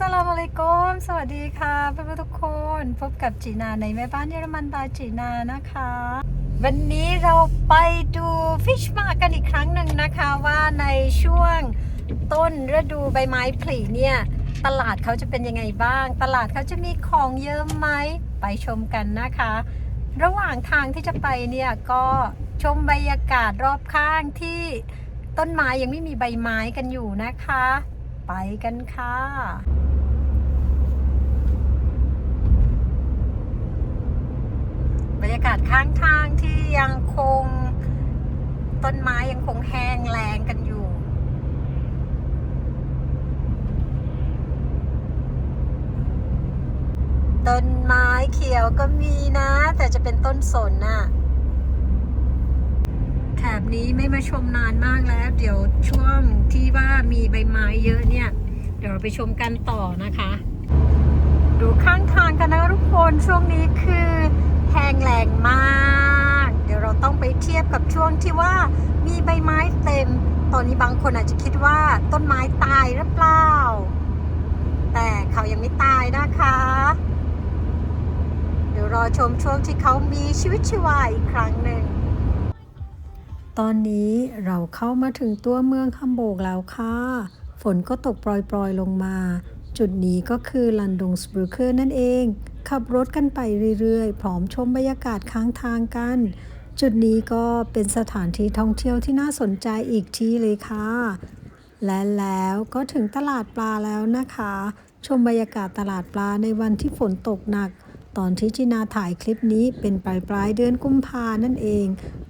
สลามอะลัยกุมสวัสดีค่ะเพื่อนๆทุกคนพบกับจีนาในแม่บ้านเยอรมันบายจีนานะคะ วันนี้เราไปดูฟิชมากันอีกครั้งหนึ่งนะคะว่าในช่วงต้นฤดูใบไม้ผลิเนี่ยตลาดเขาจะเป็นยังไงบ้าง ตลาดเขาจะมีของเยอะไหมไปชมกันนะคะ ระหว่างทางที่จะไปเนี่ยก็ชมบรรยากาศรอบข้างที่ต้นไม้ยังไม่มีใบไม้กันอยู่นะคะ ไปกันค่ะบรรยากาศข้างทางที่ยังคงต้นไม้ยังคงแห้งแรงกันอยู่ ต้นไม้เขียวก็มีนะ แต่จะเป็นต้นสนน่ะ นี้ไม่มาชมนานมากแล้ว เดี๋ยวช่วงที่ว่ามีใบไม้เยอะเนี่ย เดี๋ยวเราไปชมกันต่อนะคะ ดูข้างทางกันนะทุกคนช่วงนี้คือแห้งแรงมาก เดี๋ยวเราต้องไปเทียบกับช่วงที่ว่ามีใบไม้เต็ม ตอนนี้บางคนอาจจะคิดว่าต้นไม้ตายหรือเปล่า แต่เขายังไม่ตายนะคะ เดี๋ยวรอชมช่วงที่เขามีชีวิตชีวาอีกครั้งหนึ่ง ตอนนี้เราเข้ามาถึงตัวเมืองฮัมโบกแล้วค่ะ ฝนก็ตกปล่อยๆลงมา จุดนี้ก็คือลันดงสบรูเคอร์นั่นเอง ขับรถกันไปเรื่อยๆ พร้อมชมบรรยากาศข้างทางกัน จุดนี้ก็เป็นสถานที่ท่องเที่ยวที่น่าสนใจอีกที่เลยค่ะ และแล้วก็ถึงตลาดปลาแล้วนะคะ ชมบรรยากาศตลาดปลาในวันที่ฝนตกหนัก ตอนที่จินาถ่ายคลิปนี้เป็นปลายปลายเดือนกุมภานั่นเอง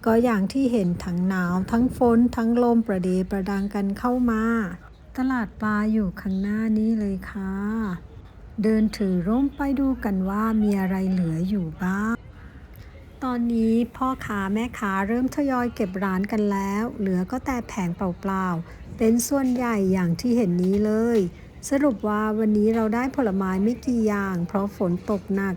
ก็อย่างที่เห็นทั้งหนาว ทั้งฝนทั้งลมประเดประดังกันเข้ามา ตลาดปลาอยู่ข้างหน้านี้เลยค่ะ เดินถือร่มไปดูกันว่ามีอะไรเหลืออยู่บ้าง ตอนนี้พ่อค้าแม่ค้าเริ่มทยอยเก็บร้านกันแล้ว เหลือก็แต่แผงเปล่าๆเป็นส่วนใหญ่อย่างที่เห็นนี้เลย สรุปว่าวันนี้เราได้ผลไม้ไม่กี่อย่าง เพราะฝนตกหนัก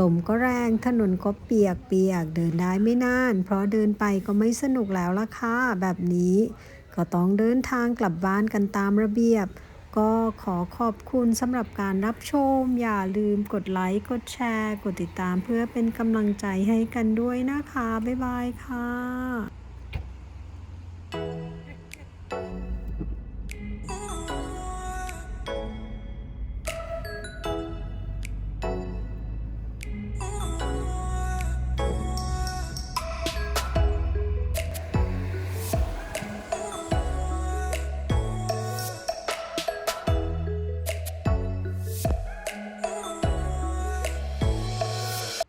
ลมก็แรง ถนนก็เปียกเปียกเดินได้ไม่นาน เพราะเดินไปก็ไม่สนุกแล้วล่ะค่ะ แบบนี้ ก็ต้องเดินทางกลับบ้านกันตามระเบียบ ก็ขอขอบคุณสำหรับการรับชม อย่าลืมกดไลค์ กดแชร์ กดติดตามเพื่อเป็นกำลังใจให้กันด้วยนะคะ บ๊ายบายค่ะ